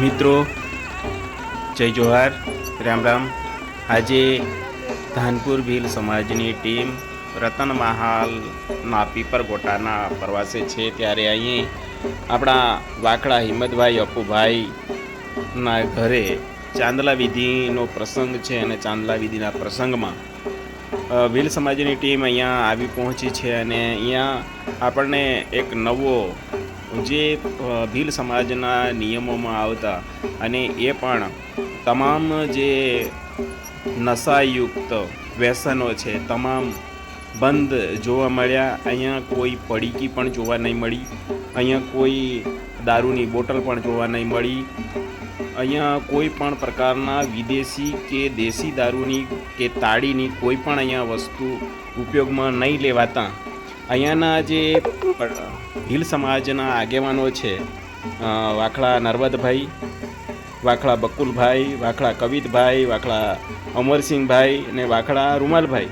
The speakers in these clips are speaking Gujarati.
મિત્રો, જય જોહાર, રામ રામ. આજે ધાનપુર ભીલ સમાજની ટીમ રતન મહાલના પીપરગોટાના પ્રવાસે છે. ત્યારે અહીં આપણા વાકડા હિંમતભાઈ અપુભાઈના ઘરે ચાંદલા વિધિનો પ્રસંગ છે અને ચાંદલા વિધિના પ્રસંગમાં ભીલ સમાજની ટીમ અહીંયા આવી પહોંચી છે અને અહીંયા આપણને એક નવો જે ભીલ સમાજના નિયમોમાં આવતા અને એ પણ તમામ જે નશાયુક્ત વ્યસનો છે, તમામ બંધ જોવા મળ્યા. અહીંયા કોઈ પડીકી પણ જોવા નહીં મળી. અહીંયા કોઈ દારૂની બોટલ પણ જોવા નહીં મળી. અહીંયા કોઈ પણ પ્રકારના વિદેશી કે દેશી દારૂની કે તાળીની કોઈ પણ અહીંયા વસ્તુ ઉપયોગમાં નહીં લેવાતા. અહીંયાના જે હિલ સમાજના આગેવાનો છે વાખડા નર્મદભાઈ વાખડા બકુલભાઈ વાખડા કવિતભાઈ વાખડા અમરસિંહભાઈ અને વાખડા રૂમાલભાઈ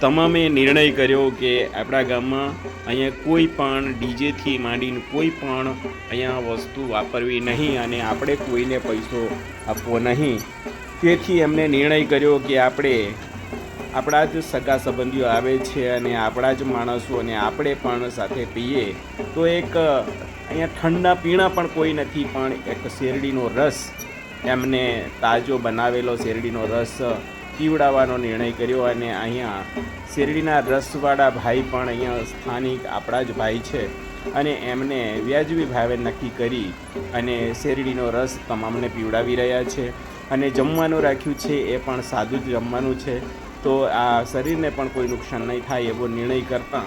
તમામે નિર્ણય કર્યો કે આપણા ગામમાં અહીંયા કોઈ પણ ડીજેથી માંડીને કોઈ પણ અહીંયા વસ્તુ વાપરવી નહીં અને આપણે કોઈને પૈસો આપવો નહીં. તેથી એમને નિર્ણય કર્યો કે આપણે આપણા જ સગા સંબંધીઓ આવે છે અને આપણા જ માણસો અને આપણે પણ સાથે પીએ. તો એક, અહીંયા ઠંડા પીણા પણ કોઈ નથી, પણ એક શેરડીનો રસ એમને તાજો બનાવેલો શેરડીનો રસ પીવડાવવાનો નિર્ણય કર્યો અને અહીંયા શેરડીના રસવાળા ભાઈ પણ અહીંયા સ્થાનિક આપણા જ ભાઈ છે. અને એમને વ્યાજબી ભાવે નક્કી કરી અને શેરડીનો રસ તમામને પીવડાવી રહ્યા છે. અને જમવાનું રાખ્યું છે એ પણ સાદું જ જમવાનું છે. તો આ શરીરને પણ કોઈ નુકસાન નહીં થાય એવો નિર્ણય કરતાં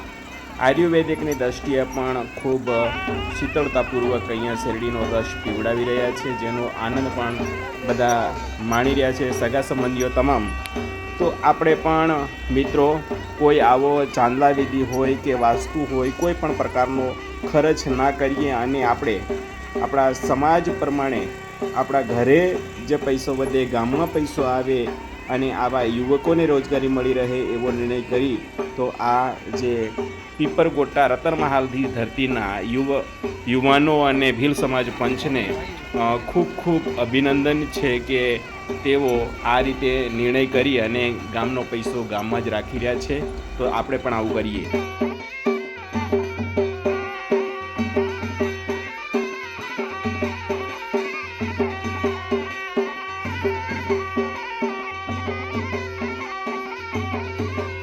આયુર્વેદિકની દ્રષ્ટિએ પણ ખૂબ શીતળતાપૂર્વક અહીંયા શેરડીનો રસ પીવડાવી રહ્યા છે, જેનો આનંદ પણ બધા માણી રહ્યા છે, સગા સંબંધીઓ તમામ. તો આપણે પણ મિત્રો, કોઈ આવો ચાંદલા વિધિ હોય કે વાસ્તુ હોય, કોઈ પણ પ્રકારનો ખર્ચ ના કરીએ અને આપણે, આપણા સમાજ પ્રમાણે આપણા ઘરે જે પૈસો વધે, ગામમાં પૈસો આવે અને આવા યુવકોને રોજગારી મળી રહે એવો નિર્ણય કરી, તો આ જે પીપરગોટા રતનમહાલથી ધરતીના યુવ, યુવાનો અને ભીલ સમાજ પંચને ખૂબ ખૂબ અભિનંદન છે કે તેઓ આ રીતે નિર્ણય કરી અને ગામનો પૈસો ગામમાં જ રાખી રહ્યા છે. તો આપણે પણ આવું કરીએ. Música